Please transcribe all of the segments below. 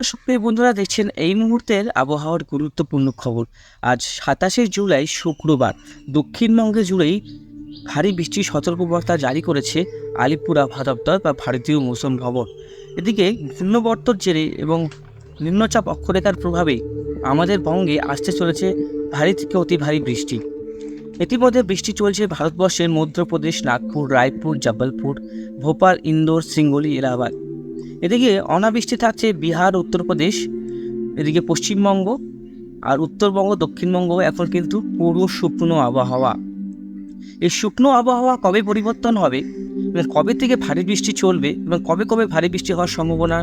সুপ্রিয় বন্ধুরা, দেখছেন এই মুহূর্তের আবহাওয়ার গুরুত্বপূর্ণ খবর। আজ সাতাশে জুলাই, শুক্রবার। দক্ষিণবঙ্গে জুড়েই ভারী বৃষ্টির সতর্কবার্তা জারি করেছে আলিপুর আবহাওয়া দপ্তর বা ভারতীয় মৌসুম ভবন এদিকে ঘূর্ণবর্তর জেরে এবং নিম্নচাপ অক্ষরেখার প্রভাবে আমাদের বঙ্গে আসতে চলেছে ভারী থেকে অতি ভারী বৃষ্টি। ইতিমধ্যে বৃষ্টি চলছে ভারতবর্ষের মধ্যপ্রদেশ, নাগপুর, রায়পুর জব্বলপুর ভোপাল, ইন্দোর, সিঙ্গলি, এলাহাবাদ। এদিকে অনাবৃষ্টি থাকছে বিহার, উত্তরপ্রদেশ, এদিকে পশ্চিমবঙ্গ আর উত্তরবঙ্গ, দক্ষিণবঙ্গ, এখন কিন্তু পুরো শুকনো আবহাওয়া। এই শুকনো আবহাওয়া কবে পরিবর্তন হবে এবং কবে থেকে ভারী বৃষ্টি চলবে এবং কবে কবে ভারী বৃষ্টি হওয়ার সম্ভাবনা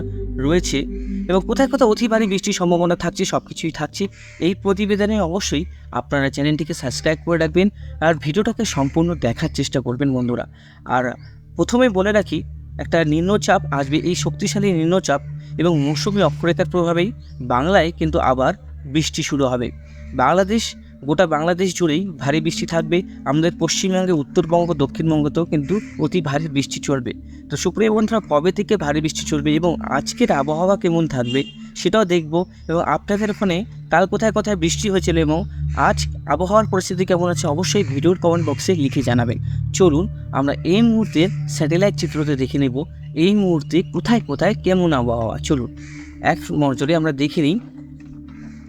রয়েছে এবং কোথায় কোথায় অতি ভারী বৃষ্টির সম্ভাবনা থাকছে সব কিছুই থাকছে, এই প্রতিবেদনে অবশ্যই আপনারা চ্যানেলটিকে সাবস্ক্রাইব করে রাখবেন আর ভিডিওটাকে সম্পূর্ণ দেখার চেষ্টা করবেন বন্ধুরা। আর প্রথমে বলে রাখি একটা নিম্নচাপ আসবে এই শক্তিশালী নিম্নচাপ এবং মৌসুমি অক্ষরেখার প্রভাবেই বাংলায় কিন্তু আবার বৃষ্টি শুরু হবে। বাংলাদেশ, গোটা বাংলাদেশ জুড়েই ভারী বৃষ্টি থাকবে। আমাদের পশ্চিমবঙ্গে, উত্তরবঙ্গ, দক্ষিণবঙ্গতেও কিন্তু অতি ভারী বৃষ্টি চলবে তো সুপ্রিয় বন্ধুরা, কবে থেকে ভারী বৃষ্টি চলবে এবং আজকের আবহাওয়া কেমন থাকবে? সেটাও দেখব। এবং আপনাদের ফোনে কাল কোথায় কোথায় বৃষ্টি হয়েছিল এবং আজ আবহাওয়ার পরিস্থিতি কেমন আছে অবশ্যই ভিডিওর কমেন্ট বক্সে লিখে জানাবেন। চলুন, আমরা এই মুহূর্তে স্যাটেলাইট চিত্রতে দেখে নেব এই মুহূর্তে কোথায় কোথায় কেমন আবহাওয়া। চলুন, এক নজরে আমরা দেখে নিই।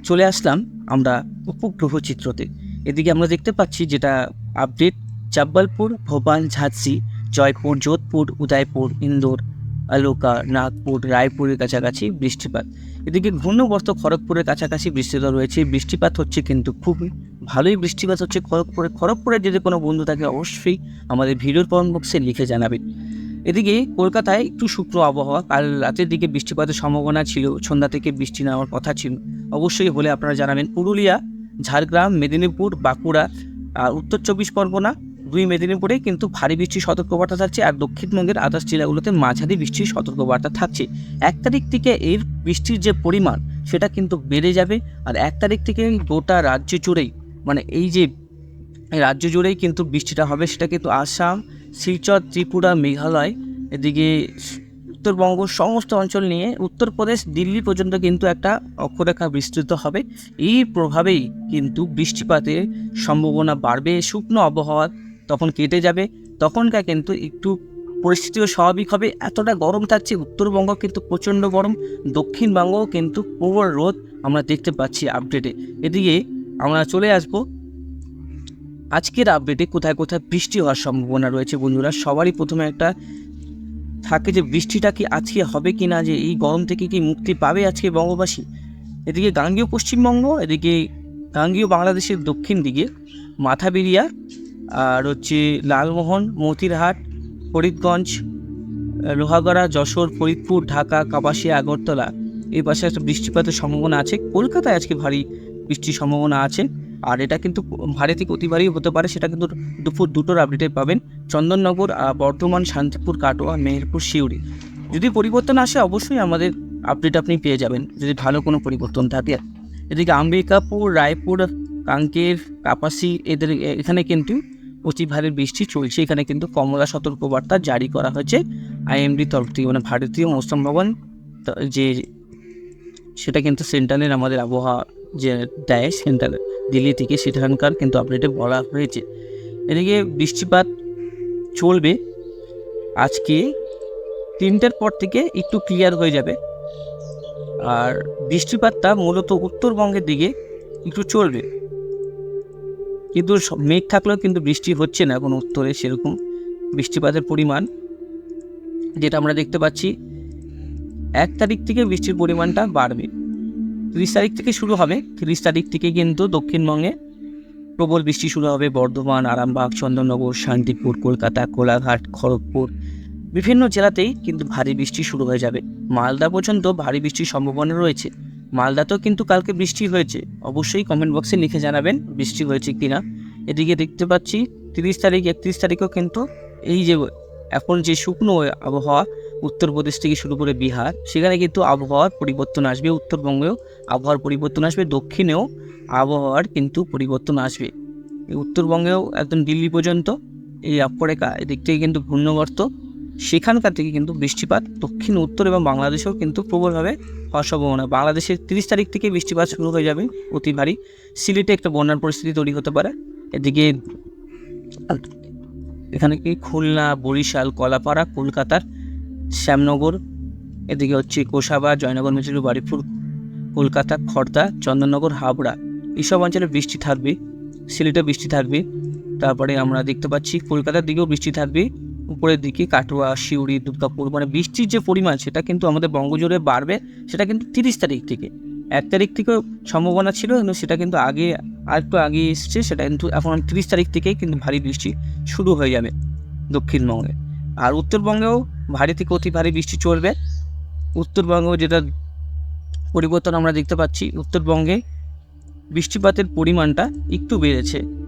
চলে আসলাম আমরা উপগ্রহ চিত্রতে। এদিকে আমরা দেখতে পাচ্ছি যেটা আপডেট জব্বলপুর ভোপাল ঝাঁসি জয়পুর, যোধপুর, উদয়পুর, ইন্দোর, আলোকা, নাগপুর, রায়পুরের কাছাকাছি বৃষ্টিপাত। এদিকে ঘূর্ণবর্ত খড়গপুরের কাছাকাছি বৃষ্টিপাত রয়েছে। বৃষ্টিপাত হচ্ছে কিন্তু খুবই ভালোই বৃষ্টিপাত হচ্ছে খড়গপুরে। খড়গপুরের যদি কোনো বন্ধু থাকে, অবশ্যই আমাদের ভিডিওর কমেন্ট বক্সে লিখে জানাবেন। এদিকে কলকাতায় একটু শুক্র আবহাওয়া। কাল রাতের দিকে বৃষ্টিপাতের সম্ভাবনা ছিল, সন্ধ্যা থেকে বৃষ্টি নেওয়ার কথা ছিল। অবশ্যই হলে আপনারা জানাবেন। পুরুলিয়া, ঝাড়গ্রাম, মেদিনীপুর, বাঁকুড়া, আর উত্তর চব্বিশ পরগনা দুই মেদিনীপুরে কিন্তু ভারী বৃষ্টির সতর্কবার্তা থাকছে আর দক্ষিণবঙ্গের আদার্স জেলাগুলোতে মাঝারি বৃষ্টির সতর্কবার্তা থাকছে। এক তারিখ থেকে এর বৃষ্টির যে পরিমাণ, সেটা কিন্তু বেড়ে যাবে আর এক তারিখ থেকে গোটা রাজ্য জুড়েই মানে এই যে রাজ্য জুড়েই কিন্তু বৃষ্টিটা হবে, সেটা কিন্তু আসাম, শিলচর, ত্রিপুরা, মেঘালয়, এদিকে উত্তরবঙ্গ সমস্ত অঞ্চল নিয়ে উত্তরপ্রদেশ, দিল্লি পর্যন্ত কিন্তু একটা অক্ষরেখা বিস্তৃত হবে। এই প্রভাবেই কিন্তু বৃষ্টিপাতের সম্ভাবনা বাড়বে। শুকনো আবহাওয়া তখন কেটে যাবে। তখনকার কিন্তু একটু পরিস্থিতিও স্বাভাবিক হবে। এতটা গরম থাকছে, উত্তরবঙ্গ কিন্তু প্রচণ্ড গরম, দক্ষিণবঙ্গও কিন্তু প্রবল রোদ আমরা দেখতে পাচ্ছি আপডেটে এদিকে আমরা চলে আসব। আজকের আপডেটে কোথায় কোথায় বৃষ্টি হওয়ার সম্ভাবনা রয়েছে বন্ধুরা? সবারই প্রথমে একটা থাকে যে বৃষ্টিটা কি আজকে হবে কি না, যে এই গরম থেকে কি মুক্তি পাবে আজকে বঙ্গবাসী? এদিকে গাঙ্গীয় পশ্চিমবঙ্গ, এদিকে গাঙ্গীয় বাংলাদেশের দক্ষিণ দিকে, মাথাবিরিয়া আর হচ্ছে লালমোহন, মতিরহাট, ফরিদগঞ্জ, লোহাগড়া, যশোর, ফরিদপুর, ঢাকা, কাপাসিয়া, আগরতলা। এই পাশে একটা বৃষ্টিপাতের সম্ভাবনা আছে। কলকাতায় আজকে ভারী বৃষ্টির সম্ভাবনা আছে। আর এটা কিন্তু ভারী থেকে অতিবারই হতে পারে, সেটা কিন্তু দুপুর দুটোর আপডেটে পাবেন। চন্দননগর বর্ধমান, শান্তিপুর, কাটোয়া, মেহেরপুর শিউরি যদি পরিবর্তন আসে, অবশ্যই আমাদের আপডেট আপনি পেয়ে যাবেন। যদি ভালো কোনো পরিবর্তন থাকে। এদিকে আম্বিকাপুর রায়পুর, কাঙ্কের, কাপাসি, এদের এখানে কিন্তু অতি ভারী বৃষ্টি চলছে। এখানে কিন্তু কমলা সতর্কবার্তা জারি করা হয়েছে। আইএমডি তরফ থেকে মানে ভারতীয় মৌসুম ভবন যে সেটা কিন্তু সেন্ট্রালের আমাদের আবহাওয়া যে দেয়, সেন্ট্রাল দিল্লি থেকে, সেখানকার কিন্তু আপডেটে বলা হয়েছে। এদিকে বৃষ্টিপাত চলবে। আজকে তিনটের পর থেকে একটু ক্লিয়ার হয়ে যাবে। আর বৃষ্টিপাতটা মূলত উত্তরবঙ্গের দিকে একটু চলবে। কিন্তু মেঘ থাকলেও কিন্তু বৃষ্টি হচ্ছে না এখন উত্তরে সেরকম বৃষ্টিপাতের পরিমাণ। যেটা আমরা দেখতে পাচ্ছি, এক তারিখ থেকে বৃষ্টির পরিমাণটা বাড়বে। তিরিশ তারিখ থেকে শুরু হবে, তিরিশ তারিখ থেকে কিন্তু দক্ষিণবঙ্গে প্রবল বৃষ্টি শুরু হবে। বর্ধমান, আরামবাগ, চন্দননগর, শান্তিপুর, কলকাতা, কোলাঘাট, খড়গপুর, বিভিন্ন জেলাতেই কিন্তু ভারী বৃষ্টি শুরু হয়ে যাবে। মালদা পর্যন্ত ভারী বৃষ্টির সম্ভাবনা রয়েছে। মালদাতেও কিন্তু কালকে বৃষ্টি হয়েছে। অবশ্যই কমেন্ট বক্সে লিখে জানাবেন বৃষ্টি হয়েছে কিনা। এদিকে দেখতে পাচ্ছি, তিরিশ তারিখ, একত্রিশ তারিখও কিন্তু এই যে এখন যে শুকনো আবহাওয়া উত্তরপ্রদেশ থেকে শুরু করে বিহার, সেখানে কিন্তু আবহাওয়ার পরিবর্তন আসবে। উত্তরবঙ্গেও আবহাওয়ার পরিবর্তন আসবে, দক্ষিণেও আবহাওয়ার কিন্তু পরিবর্তন আসবে। উত্তরবঙ্গেও একদম দিল্লি পর্যন্ত, এই অক্ষরেখা এদিক থেকে কিন্তু ঘূর্ণবর্ত। সেখানকার থেকে কিন্তু বৃষ্টিপাত, দক্ষিণ, উত্তর এবং বাংলাদেশেও কিন্তু প্রবলভাবে হওয়ার সম্ভাবনা। বাংলাদেশের তিরিশ তারিখ থেকে বৃষ্টিপাত শুরু হয়ে যাবে অতি ভারী। সিলেটে একটা বন্যার পরিস্থিতি তৈরি হতে পারে। এদিকে এখানে কি খুলনা, বরিশাল, কলাপাড়া, কলকাতার শ্যামনগর, এদিকে হচ্ছে কোষাবা, জয়নগর মেচুরি বাড়িপুর কলকাতা খড়দা চন্দননগর, হাবড়া। এইসব অঞ্চলে বৃষ্টি থাকবে, সিলেটে বৃষ্টি থাকবে, তারপরে আমরা দেখতে পাচ্ছি কলকাতার দিকেও বৃষ্টি থাকবে। উপরের দিকে, কাটোয়া শিউড়ি দুর্গাপুর মানে বৃষ্টির যে পরিমাণ, সেটা কিন্তু আমাদের বঙ্গজুড়ে বাড়বে, সেটা কিন্তু তিরিশ তারিখ থেকে। এক তারিখ থেকেও সম্ভাবনা ছিল, কিন্তু সেটা কিন্তু আগে আর একটু আগে এসছে, সেটা কিন্তু এখন তিরিশ তারিখ থেকেই কিন্তু ভারী বৃষ্টি শুরু হয়ে যাবে দক্ষিণবঙ্গে। আর উত্তরবঙ্গেও ভারী থেকে অতি ভারী বৃষ্টি চলবে। উত্তরবঙ্গেও যেটা পরিবর্তন আমরা দেখতে পাচ্ছি, উত্তরবঙ্গে বৃষ্টিপাতের পরিমাণটা একটু বেড়েছে।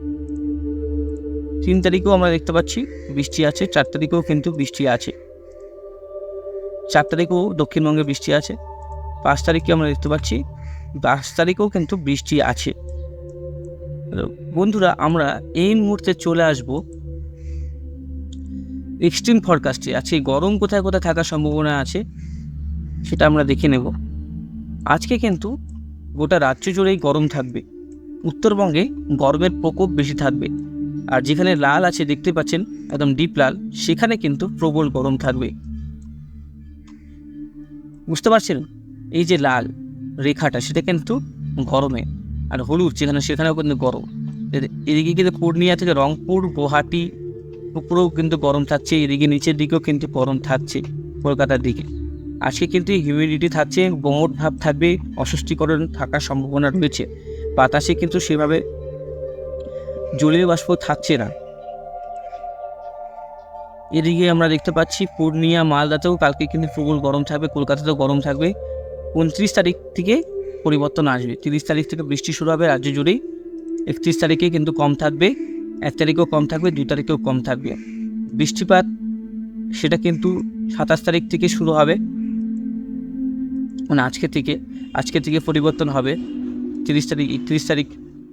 তিন তারিখেও আমরা দেখতে পাচ্ছি বৃষ্টি আছে, চার তারিখেও কিন্তু বৃষ্টি আছে। চার তারিখেও দক্ষিণবঙ্গে বৃষ্টি আছে, পাঁচ তারিখে আমরা দেখতে পাচ্ছি পাঁচ তারিখেও কিন্তু বৃষ্টি আছে। বন্ধুরা, আমরা এই মুহূর্তে চলে আসব এক্সট্রিম ফরকাস্টে আছে গরম কোথায় কোথায় থাকার সম্ভাবনা আছে, সেটা আমরা দেখে নেব। আজকে কিন্তু গোটা রাজ্য জুড়েই গরম থাকবে। উত্তরবঙ্গে গরমের প্রকোপ বেশি থাকবে। আর যেখানে লাল আছে দেখতে পাচ্ছেন, একদম ডিপ লাল, সেখানে কিন্তু প্রবল গরম থাকবে। বুঝতে পারছেন? এই যে লাল রেখাটা, সেটা কিন্তু গরমে, আর হলুদ যেখানে, সেখানেও কিন্তু গরম। এদিকে কিন্তু পূর্ণিয়া থেকে রংপুর, গুয়াহাটি, উপরেও কিন্তু গরম থাকছে, এদিকে নিচের দিকেও কিন্তু গরম থাকছে কলকাতার দিকে। আজকে কিন্তু হিউমিডিটি থাকছে, গোমট ভাব থাকবে, অস্বস্তিকরণ থাকার সম্ভাবনা রয়েছে। বাতাসে কিন্তু সেভাবে জলীয় বাষ্প থাকছে না। এদিকে আমরা দেখতে পাচ্ছি পূর্ণিয়া, মালদাতেও কালকে কিন্তু প্রবল গরম থাকবে, কলকাতাতেও গরম থাকবে। উনত্রিশ তারিখ থেকে পরিবর্তন আসবে। তিরিশ তারিখ থেকে বৃষ্টি শুরু হবে রাজ্য জুড়েই। একত্রিশ তারিখে কিন্তু কম থাকবে, এক তারিখেও কম থাকবে, দু তারিখেও কম থাকবে। বৃষ্টিপাত সেটা কিন্তু সাতাশ তারিখ থেকে শুরু হবে। মানে আজকে থেকে আজকে থেকে পরিবর্তন হবে। তিরিশ তারিখ, একত্রিশ তারিখ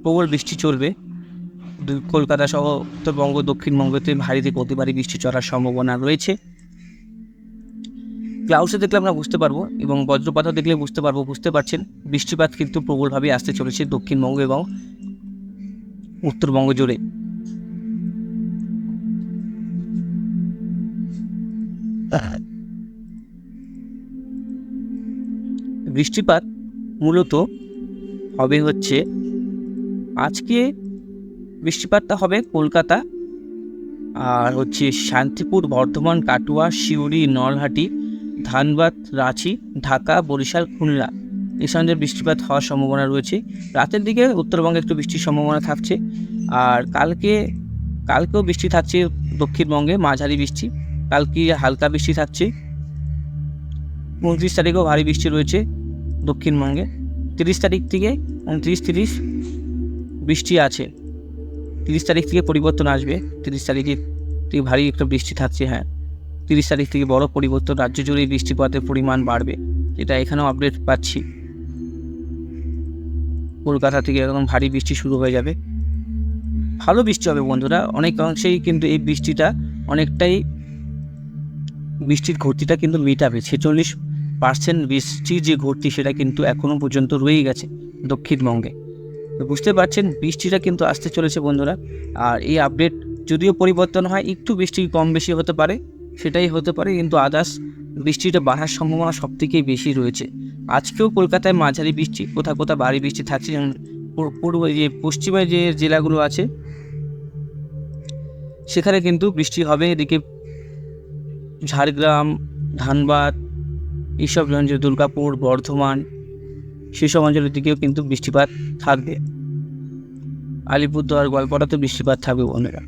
প্রবল বৃষ্টি চলবে। কলকাতা সহ উত্তরবঙ্গ দক্ষিণবঙ্গতে ভারী থেকে অতি বৃষ্টি চড়ার সম্ভাবনা রয়েছে। ক্লাউডসে দেখলে আমরা বুঝতে পারব এবং বজ্রপাতও দেখলে বুঝতে পারব, বুঝতে পারছেন। বৃষ্টিপাত কিন্তু প্রবলভাবে আসতে চলেছে দক্ষিণবঙ্গ এবং উত্তরবঙ্গ জুড়ে। বৃষ্টিপাত মূলত হবে হচ্ছে আজকে বৃষ্টিপাতটা হবে কলকাতা। আর হচ্ছে শান্তিপুর, বর্ধমান, কাটুয়া, সিউড়ি, নলহাটি, ধানবাদ, রাঁচি, ঢাকা, বরিশাল, খুলনা এই সঙ্গে বৃষ্টিপাত হওয়ার সম্ভাবনা রয়েছে। রাতের দিকে উত্তরবঙ্গে একটু বৃষ্টির সম্ভাবনা থাকছে। আর কালকে, কালকেও বৃষ্টি থাকছে দক্ষিণবঙ্গে, মাঝারি বৃষ্টি। কালকে হালকা বৃষ্টি থাকছে। উনত্রিশ তারিখেও ভারী বৃষ্টি রয়েছে দক্ষিণবঙ্গে। তিরিশ তারিখ থেকে উনত্রিশ তিরিশ বৃষ্টি আছে। তিরিশ তারিখ থেকে পরিবর্তন আসবে। তিরিশ তারিখে থেকে ভারী একটা বৃষ্টি থাকছে হ্যাঁ। তিরিশ তারিখ থেকে বড় পরিবর্তন, রাজ্য জুড়েই বৃষ্টিপাতের পরিমাণ বাড়বে এটা এখানেও আপডেট পাচ্ছি। কলকাতা থেকে একদম ভারী বৃষ্টি শুরু হয়ে যাবে। ভালো বৃষ্টি হবে বন্ধুরা অনেক অংশেই কিন্তু এই বৃষ্টিটা অনেকটাই বৃষ্টির ঘটতিটা কিন্তু মেটাবে। ছেচল্লিশ পার্সেন্ট বৃষ্টির যে ঘটতি, সেটা কিন্তু এখনও পর্যন্ত রয়েই গেছে দক্ষিণবঙ্গে। তো বুঝতে পারছেন, বৃষ্টিটা কিন্তু আসতে চলেছে বন্ধুরা। আর এই আপডেট যদিও পরিবর্তন হয়, একটু বৃষ্টি কম বেশি হতে পারে, সেটাই হতে পারে, কিন্তু আদার্স বৃষ্টিটা বাড়ার সম্ভাবনা সব থেকেই বেশি রয়েছে। আজকেও কলকাতায় মাঝারি বৃষ্টি কোথাও কোথাও ভারী বৃষ্টি থাকছে যেমন পূর্ব যে, পশ্চিমে যে জেলাগুলো আছে, সেখানে কিন্তু বৃষ্টি হবে। এদিকে ঝাড়গ্রাম, ধানবাদ, এইসব দুর্গাপুর, বর্ধমান সেসব অঞ্চলের দিকেও কিন্তু বৃষ্টিপাত থাকবে। আলিপুরদুয়ার গল্পটাতে বৃষ্টিপাত থাকবে, বন্ধুরা।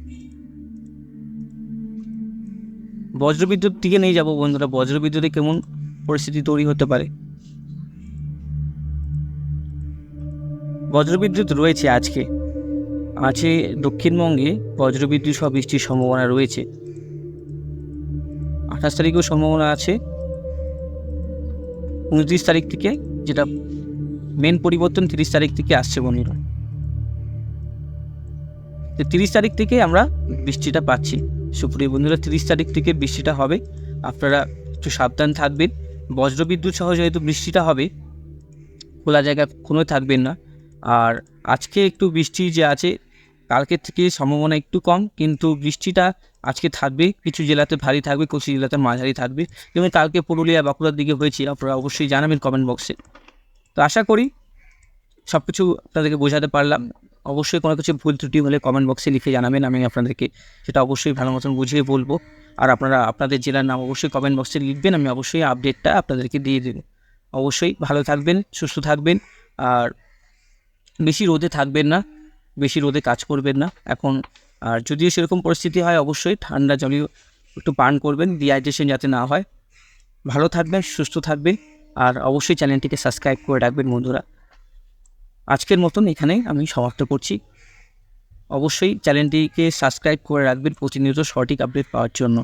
বজ্রবিদ্যুৎ দিকে নিয়ে যাব, বন্ধুরা। বজ্রবিদ্যুতে কেমন পরিস্থিতি তৈরি হতে পারে? বজ্রবিদ্যুৎ রয়েছে আজকে। আছে দক্ষিণবঙ্গে বজ্রবিদ্যুৎ সহ বৃষ্টির সম্ভাবনা রয়েছে। আঠাশ তারিখেও সম্ভাবনা আছে। উনত্রিশ তারিখ থেকে যেটা মেন পরিবর্তন তিরিশ তারিখ থেকে আসছে বন্ধুরা। তো তিরিশ তারিখ থেকে আমরা বৃষ্টিটা পাচ্ছি। সুপ্রিয় বন্ধুরা, তিরিশ তারিখ থেকে বৃষ্টিটা হবে। আপনারা একটু সাবধান থাকবেন। বজ্রবিদ্যুৎ সহ যেহেতু বৃষ্টিটা হবে, খোলা জায়গা কোনো থাকবেন না। আর আজকে একটু বৃষ্টি যে আছে কালকের থেকে সম্ভাবনা একটু কম, কিন্তু বৃষ্টিটা আজকে থাকবে। কিছু জেলাতে ভারী থাকবে, কিছু জেলাতে মাঝারি থাকবে। যেমন কালকে পুরুলিয়া, বাঁকুড়ার দিকে হয়েছে, আপনারা অবশ্যই জানাবেন কমেন্ট বক্সে তো আশা করি সব কিছু আপনাদেরকে বোঝাতে পারলাম। অবশ্যই কোনো কিছু ভুল ত্রুটি হলে কমেন্ট বক্সে লিখে জানাবেন, আমি আপনাদেরকে সেটা অবশ্যই ভালো মতন বুঝিয়ে বলব। আর আপনারা, আপনাদের জেলার নাম অবশ্যই কমেন্ট বক্সে লিখবেন, আমি অবশ্যই আপডেটটা আপনাদেরকে দিয়ে দেবো। অবশ্যই ভালো থাকবেন, সুস্থ থাকবেন, আর বেশি রোদে থাকবেন না, বেশি রোদে কাজ করবেন না। এখন, আর যদিও সেরকম পরিস্থিতি হয়, অবশ্যই ঠান্ডা জলীয় একটু পান করবেন ডিহাইড্রেশন যাতে না হয়। ভালো থাকবেন, সুস্থ থাকবেন। আর অবশ্যই চ্যানেলটিকে সাবস্ক্রাইব করে রাখবেন বন্ধুরা। আজকের মতন এখানে আমি সমাপ্ত করছি। অবশ্যই চ্যানেলটিকে সাবস্ক্রাইব করে রাখবেন প্রতিনিয়ত সঠিক আপডেট পাওয়ার জন্য।